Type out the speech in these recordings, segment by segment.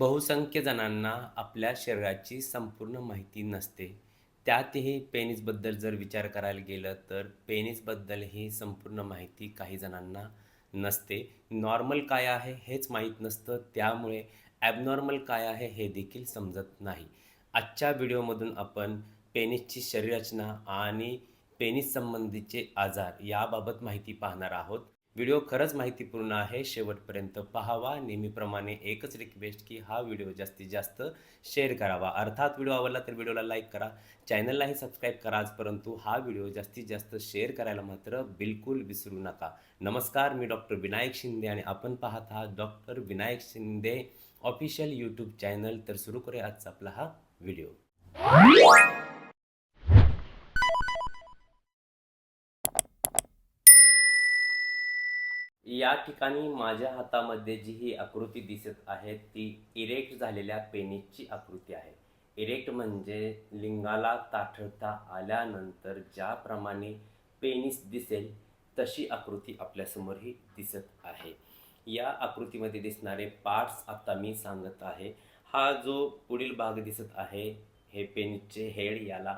बहुसंख्य जणांना आपल्या शरीराची संपूर्ण माहिती नसते. त्यातही पेनिसबद्दल जर विचार करायला गेलं तर पेनिसबद्दल ही संपूर्ण माहिती काही जणांना नसते. नॉर्मल काय आहे हेच माहीत नसतं. त्यामुळे ॲबनॉर्मल काय आहे हे देखील समजत नाही. आजच्या व्हिडिओमधून आपण पेनिसची शरीररचना आणि पेनिस संबंधीचे आजार याबाबत माहिती पाहणार आहोत. व्हिडिओ खरंच माहितीपूर्ण आहे. शेवटपर्यंत पाहावा. नेहमीप्रमाणे एकच रिक्वेस्ट की हा व्हिडिओ जास्तीत जास्त शेअर करावा. अर्थात व्हिडिओ आवडला तर व्हिडिओला लाईक करा. चॅनललाही सबस्क्राईब करा आज परंतु हा व्हिडिओ जास्तीत जास्त शेअर करायला मात्र बिलकुल विसरू नका. नमस्कार. मी डॉक्टर विनायक शिंदे आणि आपण पाहत आहात doctor Vinayak Shinde official YouTube channel तर सुरू करूया आजचा आपला हा व्हिडिओ. या ठिकाणी माझ्या हातामध्ये जी ही आकृती दिसत आहे ती इरेक्ट झालेल्या पेनिसची आकृती आहे. इरेक्ट म्हणजे लिंगाला ताठळता आल्यानंतर ज्याप्रमाणे पेनिस दिसेल तशी आकृती आपल्यासमोरही दिसत आहे. या आकृतीमध्ये दिसणारे पार्ट्स आता मी सांगत आहे. हा जो पुढील भाग दिसत आहे हे पेनिसचे हेड याला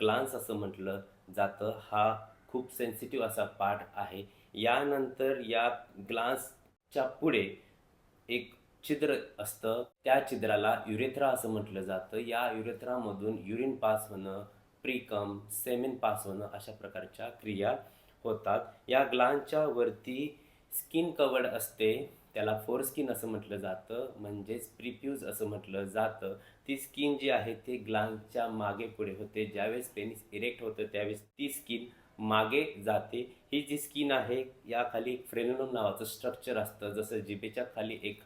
ग्लान्स असं म्हटलं जातं. हा खूप सेन्सिटिव्ह असा पार्ट आहे. यानंतर या ग्लासच्या पुढे एक छिद्र असतं. त्या छिद्राला युरेथ्रा असं म्हटलं जातं. या युरेथ्रामधून युरिन पास होणं प्रिकम सेमेन पास होणं अशा प्रकारच्या क्रिया होतात. या ग्लांच्या वरती स्किन कवर्ड असते. त्याला फोर स्किन असं म्हटलं जातं. म्हणजेच प्रिप्यूज असं म्हटलं जातं. ती स्किन जी आहे ती ग्लांच्या मागे पुढे होते. ज्यावेळेस पेनिस इरेक्ट होतं त्यावेळेस ती स्किन मागे जाते. ही जी स्किन आहे याखाली एक फ्रेनोलम नावाचं स्ट्रक्चर असतं. जसं जिभेच्या खाली एक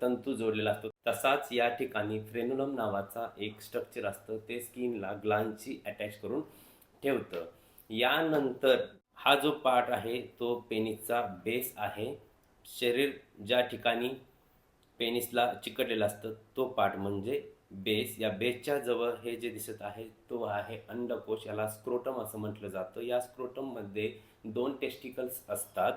तंतू जोडलेला असतो तसाच या ठिकाणी फ्रेनोलम नावाचा एक स्ट्रक्चर असतं. ते स्किनला ग्लांची अटॅच करून ठेवतं. यानंतर हा जो पार्ट आहे तो पेनिसचा बेस आहे. शरीर ज्या ठिकाणी पेनिसला चिकटलेलं असतं तो पार्ट म्हणजे बेस या बेसच्या जवळ हे जे दिसत आहे तो आहे अंडकोश. याला स्क्रोटम असं म्हटलं जातं. या स्क्रोटममध्ये दोन टेस्टिकल्स असतात.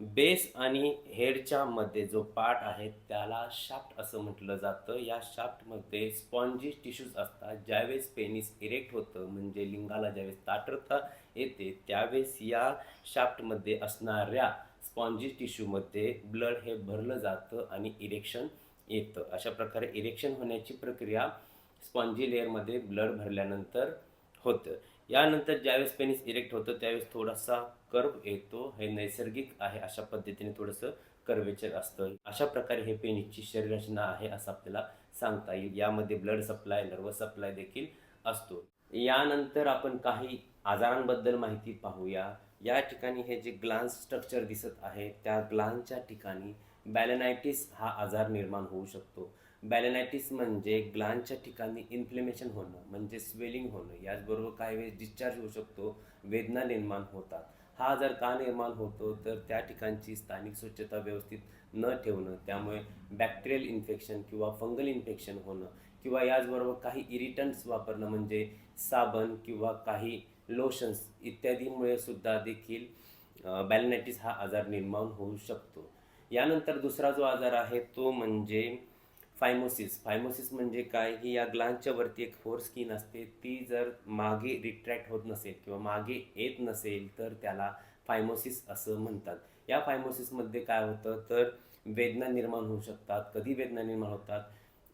बेस आणि हेडच्या मध्ये जो पार्ट आहे त्याला शाफ्ट असं म्हटलं जातं. या शाफ्टमध्ये स्पॉन्जी टिश्यूज असतात. ज्यावेळेस पेनिस इरेक्ट होतं म्हणजे लिंगाला ज्यावेळेस ताटरता येते त्यावेळेस या शाफ्टमध्ये असणाऱ्या स्पॉन्जी टिश्यूमध्ये ब्लड हे भरलं जातं आणि इरेक्शन येतं. अशा प्रकारे इरेक्शन होण्याची प्रक्रिया स्पॉन्जी लेअरमध्ये ब्लड भरल्यानंतर होतं. यानंतर ज्यावेळेस पेनिस इरेक्ट होतं त्यावेळेस थोडासा कर्व येतो. हे नैसर्गिक आहे अशा पद्धतीने थोडंसं कर्वेचर असतं. अशा प्रकारे हे पेनिसची शरीररचना आहे असं आपल्याला सांगता येईल. यामध्ये ब्लड सप्लाय नर्वस सप्लाय देखील असतो. यानंतर आपण काही आजारांबद्दल माहिती पाहूया. या ठिकाणी हे जे ग्लान्स स्ट्रक्चर दिसत आहे त्या ग्लान्सच्या ठिकाणी बॅलेनायटिस हा आजार निर्माण होऊ शकतो. बॅलेनायटिस म्हणजे ग्लांच्या ठिकाणी इन्फ्लेमेशन होणं म्हणजे स्वेलिंग होणं. याचबरोबर काही वेळेस डिस्चार्ज होऊ शकतो वेदना निर्माण होतात. हा आजार का निर्माण होतो? तर त्या ठिकाणची स्थानिक स्वच्छता व्यवस्थित न ठेवणं त्यामुळे बॅक्टेरियल इन्फेक्शन किंवा फंगल इन्फेक्शन होणं किंवा याचबरोबर काही इरिटंट्स वापरणं म्हणजे साबण किंवा काही लोशन्स इत्यादीमुळे सुद्धा देखील बॅलेनायटिस हा आजार निर्माण होऊ शकतो. यानंतर दुसरा जो आजार आहे तो म्हणजे फायमोसिस. फायमोसिस म्हणजे काय? ही या ग्लांच्या वरती एक फोर स्किन असते. ती जर मागे रिट्रॅक्ट होत नसेल किंवा मागे येत नसेल तर त्याला फायमोसिस असं म्हणतात. या फायमोसिसमध्ये काय होतं? तर वेदना निर्माण होऊ शकतात. कधी वेदना निर्माण होतात?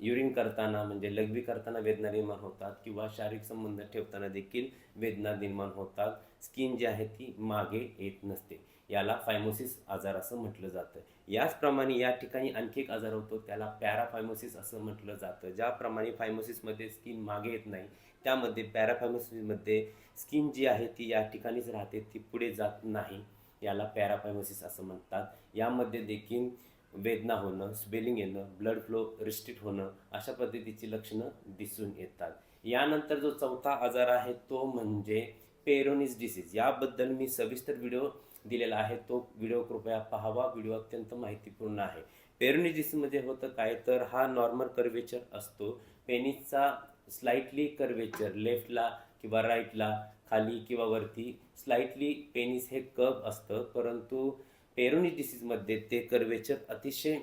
युरिन करताना म्हणजे लघवी करताना वेदना निर्माण होतात किंवा शारीरिक संबंध ठेवताना देखील वेदना निर्माण होतात. स्किन जी आहे ती मागे येत नसते. याला फायमोसिस आजार असं म्हटलं जातं. याचप्रमाणे या ठिकाणी आणखी एक आजार होतो त्याला पॅराफायमोसिस असं म्हटलं जातं. ज्याप्रमाणे फायमोसिसमध्ये स्किन मागे येत नाही त्यामध्ये पॅराफायमोसिसमध्ये स्किन जी आहे ती या ठिकाणीच राहते ती पुढे जात नाही. याला पॅराफायमोसिस असं म्हणतात. यामध्ये देखील वेदना होणं स्वेलिंग येणं ब्लड फ्लो रिस्ट्रिक्ट होणं अशा पद्धतीची लक्षणं दिसून येतात. यानंतर जो चौथा आजार आहे तो म्हणजे पेरोनिस डिसीज. याबद्दल मी सविस्तर व्हिडिओ दिलेला आहे. तो व्हिडिओ कृपया पाहावा. व्हिडिओ अत्यंत माहितीपूर्ण आहे. पेरोनिजिसमध्ये होतं काय? तर हा नॉर्मल कर्वेचर असतो. पेनिसचा स्लाइटली कर्वेचर लेफ्टला किंवा राईटला खाली किंवा वरती स्लाइटली पेनिस हे कप असतं. परंतु पेरोनिस डिसीजमध्ये ते कर्वेचर अतिशय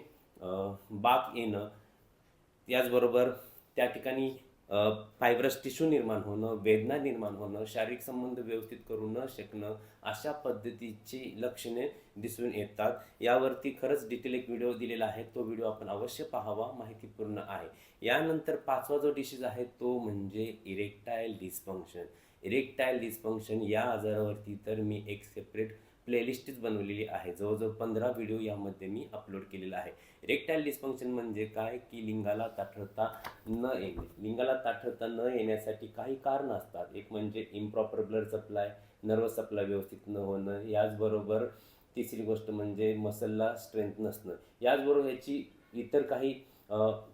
बाक येणं त्याचबरोबर त्या ठिकाणी फायब्रस टिश्यू निर्माण होणं वेदना निर्माण होणं शारीरिक संबंध व्यवस्थित करू न शकणं अशा पद्धतीची लक्षणे दिसून येतात. यावरती खरंच डिटेल एक व्हिडिओ दिलेला आहे. तो व्हिडिओ आपण अवश्य पाहावा. माहितीपूर्ण आहे. यानंतर पाचवा जो डिसीज आहे तो म्हणजे इरेक्टाईल डिस्फंक्शन इरेक्टाईल डिस्फंक्शन या आजारावरती तर मी एक सेपरेट प्लेलिस्टच बनवलेली आहे. जवळजवळ पंधरा व्हिडिओ यामध्ये मी अपलोड केलेला आहे. रेक्टाईल डिस्फंक्शन म्हणजे काय? की लिंगाला ताठरता न येणे. लिंगाला ताठरता न येण्यासाठी काही कारण असतात. एक म्हणजे improper blood supply nervous supply व्यवस्थित न होणं. याचबरोबर तिसरी गोष्ट म्हणजे मसलला स्ट्रेंथ नसणं. याचबरोबर याची इतर काही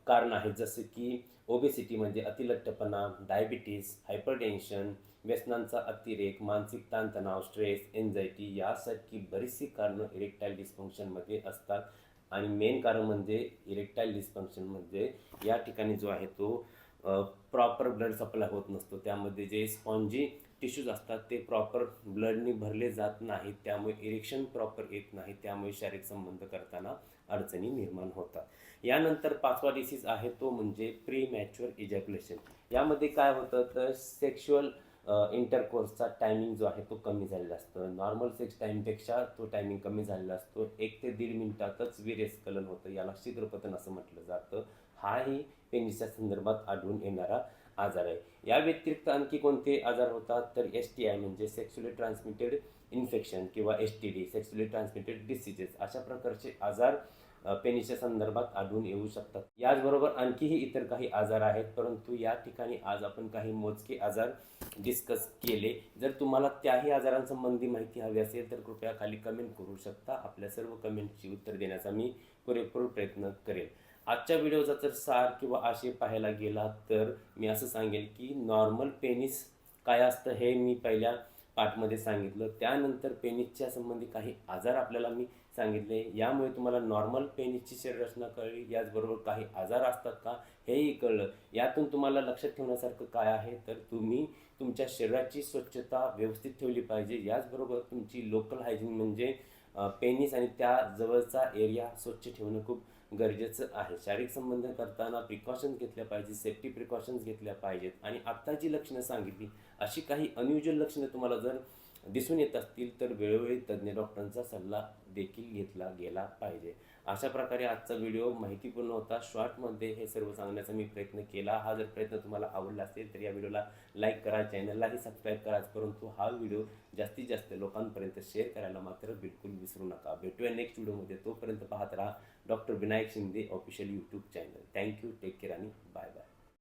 कारण आहेत. जसं की ओबेसिटी म्हणजे अतिलट्टपणा डायबिटीस हायपरटेन्शन व्यसनांचा अतिरेक मानसिक ताणतणाव स्ट्रेस एन्झायटी यासारखी बरीचशी कारणं इरेक्टाईल डिस्फंक्शनमध्ये असतात. आणि मेन कारण म्हणजे इरेक्टाईल डिस्फंक्शन म्हणजे या ठिकाणी जो आहे तो प्रॉपर ब्लड सप्लाय होत नसतो. त्यामध्ये जे स्पॉन्जी टिश्यूज असतात ते प्रॉपर ब्लडनी भरले जात नाहीत. त्यामुळे इरेक्शन प्रॉपर येत नाही. त्यामुळे शारीरिक संबंध करताना अडचणी निर्माण होतात. यानंतर पाचवा डिसीज आहे तो म्हणजे प्री मॅच्युअर इजॅक्युलेशन यामध्ये काय होतं? तर सेक्शुअल इंटरकोर्सचा टायमिंग जो आहे तो कमी झालेला असतो. नॉर्मल सेक्स टाईमपेक्षा तो टायमिंग कमी झालेला असतो. एक ते दीड मिनिटातच वीर्यस्खलन होतं. याला शीघ्रपतन असं म्हटलं जातं. हाही पेनिसच्या संदर्भात आढळून येणारा आजार आहे. या व्यतिरिक्त आणखी कोणते आजार होतात? तर एस टी आय म्हणजे सेक्शुअली ट्रान्समिटेड इन्फेक्शन किंवा S T D sexually transmitted diseases अशा प्रकारचे आजार पेनीच्या संदर्भात आढळून येऊ शकतात. याचबरोबर आणखीही इतर काही आजार आहेत परंतु या ठिकाणी आज आपण काही मोजके आजार डिस्कस केले. जर तुम्हाला त्याही आजारांसंबंधी माहिती हवी असेल तर कृपया खाली कमेंट करू शकता. आपल्या सर्व कमेंटची उत्तर देण्याचा मी पुरेपूर प्रयत्न करेल आजच्या व्हिडिओचा जर सार किंवा आशय पाहायला गेला तर मी असं सांगेल की नॉर्मल पेनिस काय असतं हे मी पहिल्या पार्टमध्ये सांगितलं. त्यानंतर पेनिसच्या संबंधी काही आजार आपल्याला मी सांगितले. यामुळे तुम्हाला नॉर्मल पेनिसची शरीररचना कळली. याचबरोबर काही आजार असतात का हेही कळलं. यातून तुम्हाला लक्षात ठेवण्यासारखं काय आहे? तर तुम्ही तुमच्या शरीराची स्वच्छता व्यवस्थित ठेवली पाहिजे. याचबरोबर तुमची लोकल हायजीन म्हणजे पेनिस आणि त्या जवळचा एरिया स्वच्छ ठेवणं खूप गरजेचं आहे. शारीरिक संबंध करताना प्रिकॉशन्स घेतल्या पाहिजे सेफ्टी प्रिकॉशन्स घेतल्या पाहिजेत. आणि आत्ता जी लक्षणं सांगितली अशी काही अनयुज्युअल लक्षणं तुम्हाला जर दिसून येत असतील तर वेळोवेळी तज्ज्ञ डॉक्टरांचा सल्ला देखील घेतला गेला पाहिजे. अशा प्रकारे आजचा व्हिडिओ माहितीपूर्ण होता. शॉर्टमध्ये हे सर्व सांगण्याचा मी प्रयत्न केला. हा जर प्रयत्न तुम्हाला आवडला असेल तर या व्हिडिओला लाईक करा. चॅनललाही सबस्क्राईब करा. परंतु हा व्हिडिओ जास्तीत जास्त लोकांपर्यंत शेअर करायला मात्र बिलकुल विसरू नका. भेटूया नेक्स्ट व्हिडिओमध्ये तोपर्यंत पाहत राहा doctor Vinayak Shinde official YouTube channel thank you take care आणि बाय